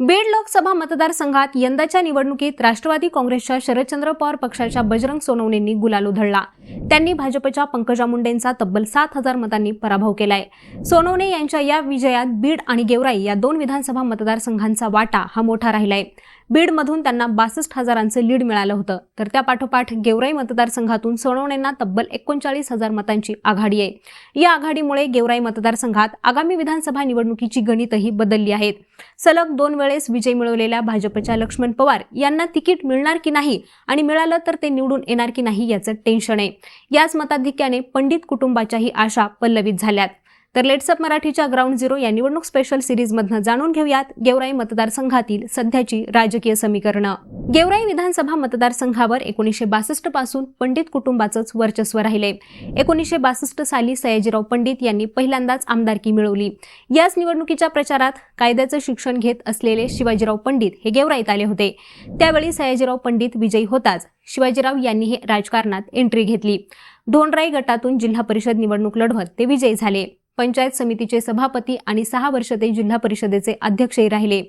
बीड लोकसभा मतदारसंघात यंदाच्या निवडणुकीत राष्ट्रवादी काँग्रेसच्या शरदचंद्र पवार पक्षाच्या बजरंग सोनवणेंनी गुलाल उधळला. त्यांनी भाजपच्या पंकजा मुंडेंचा तब्बल सात हजार मतांनी पराभव केलाय. सोनवणे यांच्या या विजयात बीड आणि गेवराई या दोन विधानसभा मतदारसंघांचा वाटा हा मोठा राहिलाय. बीडमधून त्यांना बासष्ट हजारांचं लीड मिळालं होतं. तर त्या पाठोपाठ गेवराई मतदारसंघातून सोनवणेंना तब्बल एकोणचाळीस हजार मतांची आघाडी आहे. या आघाडीमुळे गेवराई मतदारसंघात आगामी विधानसभा निवडणुकीची गणितही बदलली आहेत सलग दोन वेळ वेळेस विजय मिळवलेल्या भाजपच्या लक्ष्मण पवार यांना तिकीट मिळणार की नाही आणि मिळालं तर ते निवडून येणार की नाही याचं टेन्शन आहे. याच मताधिक्याने पंडित कुटुंबाच्याही आशा पल्लवित झाल्यात. तर लेट्सअप मराठीच्या ग्राउंड झिरो या निवडणूक स्पेशल सिरीजमधनं जाणून घेऊयात गेवराई मतदारसंघातील सध्याची राजकीय समीकरणं. गेवराई विधानसभा मतदारसंघावर एकोणीसशे बासष्टपासून पंडित कुटुंबाचंच वर्चस्व राहिले. एकोणीसशे बासष्ट साली सयाजीराव पंडित यांनी पहिल्यांदाच आमदारकी मिळवली. याच निवडणुकीच्या प्रचारात कायद्याचं शिक्षण घेत असलेले शिवाजीराव पंडित हे गेवराईत आले होते. त्यावेळी सयाजीराव पंडित विजयी होताच. शिवाजीराव यांनी हे राजकारणात एंट्री घेतली. धोंडराई गटातून जिल्हा परिषद निवडणूक लढवत ते विजयी झाले. पंचायत समितीचे सभापती आणि सहा वर्ष ते जिल्हा परिषदेचे अध्यक्षही राहिले.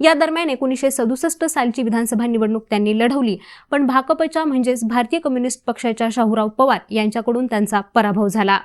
या दरम्यान एकोणीसशे सदुसष्ट सालची विधानसभा निवडणूक त्यांनी लढवली. पण भाकपच्या म्हणजेच भारतीय कम्युनिस्ट पक्षाच्या शाहूराव पवार यांच्याकडून त्यांचा पराभव झाला.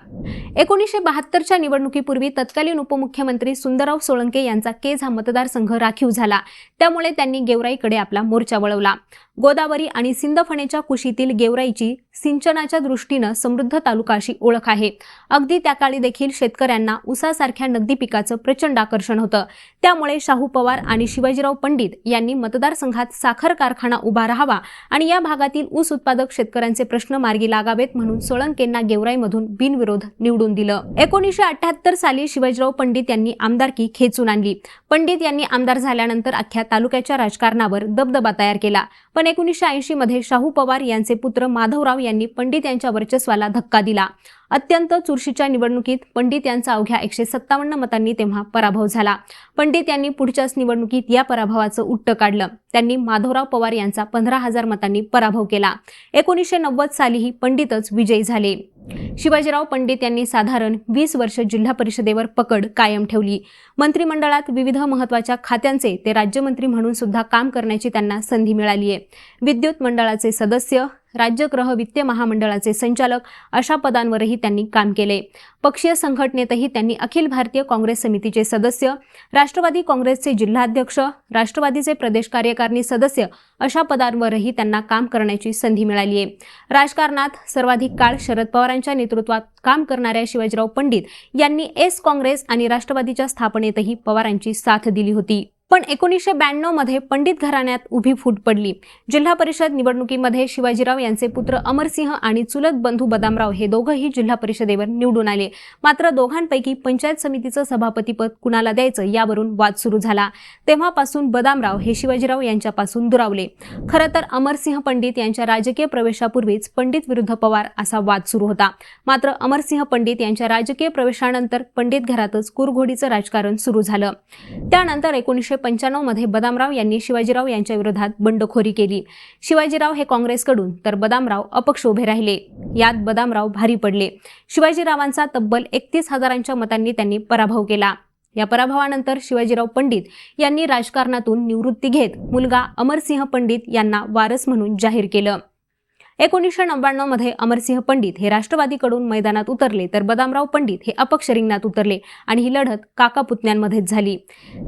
एकोणीसशे बहात्तरच्या निवडणुकीपूर्वी तत्कालीन उपमुख्यमंत्री सुंदरराव सोळंके यांचा केज हा मतदारसंघ राखीव झाला. त्यामुळे त्यांनी गेवराईकडे आपला मोर्चा वळवला. गोदावरी आणि सिंदफणेच्या कुशीतील गेवराईची सिंचनाच्या दृष्टीनं समृद्ध तालुका अशी ओळख आहे. अगदी त्या काळी देखील शेतकऱ्यांना उसासारख्या नगदी पिकाचं प्रचंड आकर्षण होतं. त्यामुळे शाहू पवार आणि शिवाजीराव पंडित यांनी मतदारसंघात साखर कारखाना उभा राहावा आणि या भागातील ऊस उत्पादक शेतकऱ्यांचे प्रश्न मार्गी लागावेत म्हणून सोळंकेंना गेवराईमधून बिनविरोध निवडून दिलं. एकोणीसशे अठ्याहत्तर साली शिवाजीराव पंडित यांनी आमदारकी खेचून आणली. पंडित यांनी आमदार झाल्यानंतर अख्ख्या तालुक्याच्या राजकारणावर दबदबा तयार केला. पण एकोणीसशे ऐंशी मध्ये शाहू पवार यांचे पुत्र माधवराव यांनी पंडित यांच्या वर्चस्वाला धक्का दिला. अत्यंत चुरशीच्या निवडणुकीत पंडित यांचा अवघ्या एकशे सत्तावन्न मतांनी तेव्हा पराभव झाला. पंडित यांनी पुढच्याच निवडणुकीत या पराभवाचं उट्ट काढलं. त्यांनी माधवराव पवार यांचा पंधरा हजार मतांनी पराभव केला. एकोणीसशे नव्वद सालीही पंडितच विजयी झाले. शिवाजीराव पंडित यांनी साधारण वीस वर्ष जिल्हा परिषदेवर पकड कायम ठेवली. मंत्रिमंडळात विविध महत्त्वाच्या खात्यांचे ते राज्यमंत्री म्हणून सुद्धा काम करण्याची त्यांना संधी मिळाली आहे. विद्युत मंडळाचे सदस्य राज्यग्रह वित्त महामंडळाचे संचालक अशा पदांवरही त्यांनी काम केले. पक्षीय संघटनेतही त्यांनी अखिल भारतीय काँग्रेस समितीचे सदस्य राष्ट्रवादी काँग्रेसचे जिल्हाध्यक्ष राष्ट्रवादीचे प्रदेश कार्यकारिणी सदस्य अशा पदांवरही त्यांना काम करण्याची संधी मिळाली आहे. राजकारणात सर्वाधिक काळ शरद पवारांच्या नेतृत्वात काम करणाऱ्या शिवाजीराव पंडित यांनी एस काँग्रेस आणि राष्ट्रवादीच्या स्थापनेतही पवारांची साथ दिली होती. पण एकोणीसशे ब्याण्णवमध्ये पंडित घराण्यात उभी फूट पडली. जिल्हा परिषद निवडणुकीमध्ये शिवाजीराव यांचे पुत्र अमरसिंह आणि चुलत बंधू बदामराव हे दोघंही जिल्हा परिषदेवर निवडून आले. मात्र दोघांपैकी पंचायत समितीचं सभापतीपद कुणाला द्यायचं यावरून वाद सुरू झाला. तेव्हापासून बदामराव हे शिवाजीराव यांच्यापासून दुरावले. खरं तर अमरसिंह पंडित यांच्या राजकीय प्रवेशापूर्वीच पंडित विरुद्ध पवार असा वाद सुरू होता. मात्र अमरसिंह पंडित यांच्या राजकीय प्रवेशानंतर पंडित घरातच कुरघोडीचं राजकारण सुरू झालं. त्यानंतर एकोणीसशे पंच्याण्णवमध्ये बदामराव यांनी शिवाजीराव यांच्या विरोधात बंडखोरी केली. शिवाजीराव हे काँग्रेसकडून तर बदामराव अपक्ष उभे राहिले. यात बदामराव भारी पडले. शिवाजीरावांचा तब्बल एकतीस हजारांच्या मतांनी त्यांनी पराभव केला. या पराभवानंतर शिवाजीराव पंडित यांनी राजकारणातून निवृत्ती घेत मुलगा अमरसिंह पंडित यांना वारस म्हणून जाहीर केलं. एकोणीसशे नव्याण्णवमध्ये अमरसिंह पंडित हे राष्ट्रवादीकडून मैदानात उतरले तर बदामराव पंडित हे अपक्ष रिंगणात उतरले आणि ही लढत काका पुतण्यांमध्येच झाली.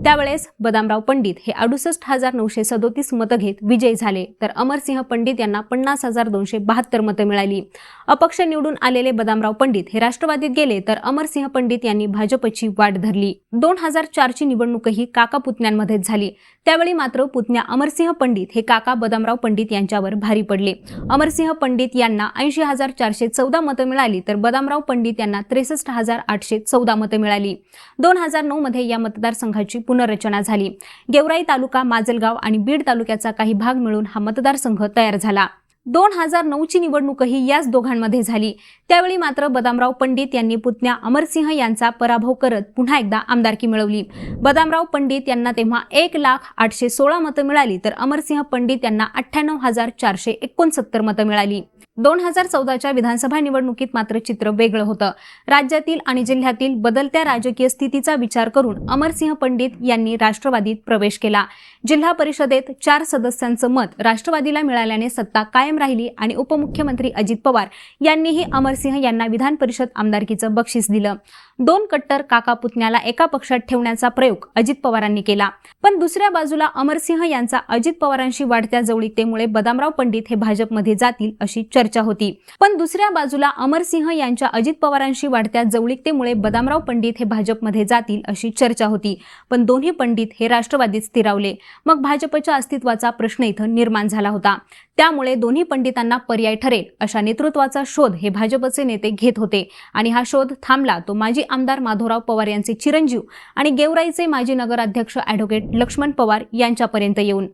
त्यावेळेस बदामराव पंडित हे अडुसष्ट हजार नऊशे सदोतीस मतं घेत विजयी झाले तर अमरसिंह पंडित यांना पन्नास हजार दोनशे बहात्तर मतं मिळाली. अपक्ष निवडून आलेले बदामराव पंडित हे राष्ट्रवादीत गेले तर अमरसिंह पंडित यांनी भाजपची वाट धरली. दोन हजार चारची निवडणूकही काका पुतण्यांमध्येच झाली. त्यावेळी मात्र पुतण्या अमरसिंह पंडित हे काका बदामराव पंडित यांच्यावर भारी पडले. अमर अमरसिंह पंडित यांना ऐंशी हजार चारशे चौदा मतं मिळाली तर बदामराव पंडित यांना त्रेसष्ट हजार आठशे चौदा मतं मिळाली. दोन हजार नऊ मध्ये या मतदारसंघाची पुनर्रचना झाली. गेवराई तालुका माजलगाव आणि बीड तालुक्याचा काही भाग मिळून हा मतदारसंघ तयार झाला. दोन हजार नऊची निवडणूकही याच दोघांमध्ये झाली. त्यावेळी मात्र बदामराव पंडित यांनी पुतण्या अमरसिंह यांचा पराभव करत पुन्हा एकदा आमदारकी मिळवली. बदामराव पंडित यांना तेव्हा एक लाख आठशे सोळा मतं मिळाली तर अमरसिंह पंडित यांना अठ्ठ्याण्णव हजार चारशे एकोणसत्तर मतं मिळाली. दोन हजार चौदाच्या विधानसभा निवडणुकीत मात्र चित्र वेगळं होतं. राज्यातील आणि जिल्ह्यातील बदलत्या राजकीय स्थितीचा विचार करून अमरसिंह पंडित यांनी राष्ट्रवादीत प्रवेश केला. जिल्हा परिषदेत चार सदस्यांचं मत राष्ट्रवादीला मिळाल्याने सत्ता कायम राहिली आणि उपमुख्यमंत्री अजित पवार यांनीही अमरसिंह यांना विधान परिषद आमदारकीचं बक्षीस दिलं. दोन कट्टर काका पुतण्याला एका पक्षात ठेवण्याचा प्रयोग अजित पवारांनी केला. पण दुसऱ्या बाजूला अमरसिंह यांचा अजित पवारांशी वाढत्या जवळीकतेमुळे बदामराव पंडित हे भाजपमध्ये जातील अशी चर्चा होती. पण दुसऱ्या बाजूला अमरसिंह यांच्या अजित पवारांशी वाढत्या जवळीकतेमुळे बदामराव पंडित हे भाजपमध्ये जातील अशी चर्चा होती. पण दोन्ही पंडित हे राष्ट्रवादीत स्थिरावले. मग भाजपच्या अस्तित्वाचा प्रश्न इथं निर्माण झाला होता. त्यामुळे दोन्ही पंडितांना पर्याय ठरेल अशा नेतृत्वाचा शोध हे भाजपचे नेते घेत होते. आणि हा शोध थांबला तो माजी आमदार माधवराव पवार यांचे चिरंजीव आणि गेवराईचे माजी नगराध्यक्ष ॲडव्होकेट लक्ष्मण पवार यांच्यापर्यंत येऊन.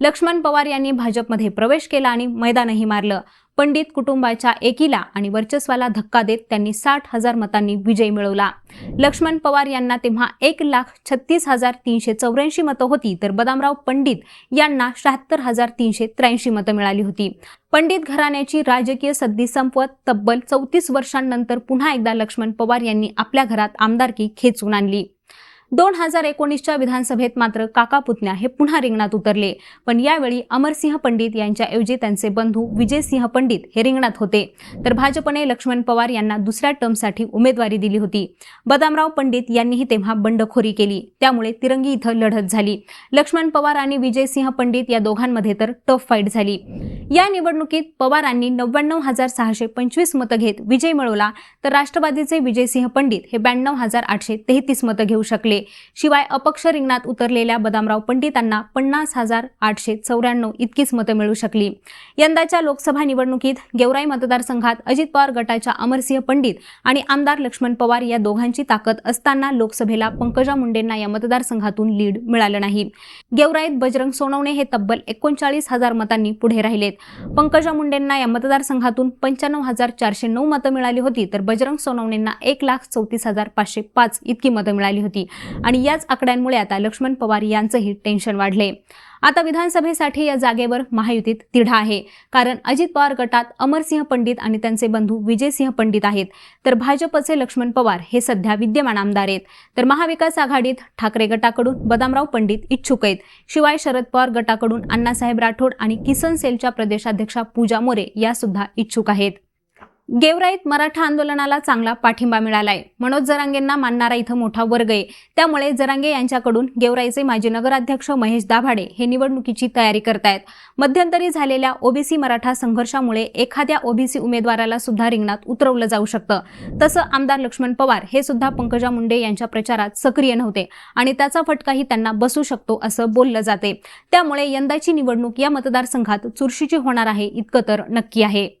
लक्ष्मण पवार यांनी भाजपमध्ये प्रवेश केला आणि मैदानही मारलं. पंडित कुटुंबाच्या एकीला आणि वर्चस्वाला धक्का देत त्यांनी साठ हजार मतांनी विजय मिळवला. लक्ष्मण पवार यांना तेव्हा एक लाख छत्तीस हजार तीनशे चौऱ्याऐंशी मतं होती तर बदामराव पंडित यांना शहात्तर हजार तीनशे त्र्याऐंशी मतं मिळाली होती. पंडित घराण्याची राजकीय सद्दी संपवत तब्बल चौतीस वर्षांनंतर पुन्हा एकदा लक्ष्मण पवार यांनी आपल्या घरात आमदारकी खेचून आणली. दोन हजार एकोणीसच्या विधानसभेत मात्र काका पुतण्या हे पुन्हा रिंगणात उतरले. पण यावेळी अमरसिंह पंडित यांच्याऐवजी त्यांचे बंधू विजयसिंह पंडित हे रिंगणात होते. तर भाजपने लक्ष्मण पवार यांना दुसऱ्या टर्मसाठी उमेदवारी दिली होती. बदामराव पंडित यांनीही तेव्हा बंडखोरी केली. त्यामुळे तिरंगी इथं लढत झाली. लक्ष्मण पवार आणि विजयसिंह पंडित या दोघांमध्ये तर टफ फाईट झाली. या निवडणुकीत पवारांनी नव्याण्णव हजार सहाशे पंचवीस मतं घेत विजय मिळवला. तर राष्ट्रवादीचे विजयसिंह पंडित हे ब्याण्णव हजार आठशे तेहतीस मतं घेऊ शकले. शिवाय अपक्ष रिंगणात उतरलेल्या बदामराव पंडितांना पन्नास हजार आठशे चौऱ्याण्णव इतकीच मतं मिळू शकली. यंदाच्या लोकसभा निवडणुकीत गेवराई मतदारसंघात अजित पवार गटाच्या अमरसिंह पंडित आणि आमदार लक्ष्मण पवार या दोघांची ताकद असताना लोकसभेला पंकजा मुंडेंना या मतदारसंघातून लीड मिळालं नाही. गेवराईत बजरंग सोनवणे हे तब्बल एकोणचाळीस हजार मतांनी पुढे राहिलेत. पंकजा मुंडेंना या मतदारसंघातून पंच्याण्णव हजार चारशे नऊ मतं मिळाली होती तर बजरंग सोनवणेंना एक लाख चौतीस हजार पाचशे पाच इतकी मतं मिळाली होती. आणि याच आकड्यांमुळे आता लक्ष्मण पवार यांचंही टेन्शन वाढले. आता विधानसभेसाठी या जागेवर महायुतीत तिढा आहे. कारण अजित पवार गटात अमरसिंह पंडित आणि त्यांचे बंधू विजयसिंह पंडित आहेत. तर भाजपचे लक्ष्मण पवार हे सध्या विद्यमान आमदार आहेत. तर महाविकास आघाडीत ठाकरे गटाकडून बदामराव पंडित इच्छुक आहेत. शिवाय शरद पवार गटाकडून अण्णासाहेब राठोड आणि किसन सेलच्या प्रदेशाध्यक्षा पूजा मोरे या सुद्धा इच्छुक आहेत. गेवराईत मराठा आंदोलनाला चांगला पाठिंबा मिळालाय. मनोज जरांगेंना मानणारा इथं मोठा वर्ग आहे. त्यामुळे जरांगे यांच्याकडून गेवराईचे माजी नगराध्यक्ष महेश दाभाडे हे निवडणुकीची तयारी करतायत. मध्यंतरी झालेल्या ओबीसी मराठा संघर्षामुळे एखाद्या ओबीसी उमेदवाराला सुद्धा रिंगणात उतरवलं जाऊ शकतं. तसं आमदार लक्ष्मण पवार हे सुद्धा पंकजा मुंडे यांच्या प्रचारात सक्रिय नव्हते आणि त्याचा फटकाही त्यांना बसू शकतो असं बोललं जाते. त्यामुळे यंदाची निवडणूक या मतदारसंघात चुरशीची होणार आहे इतकं तर नक्की आहे.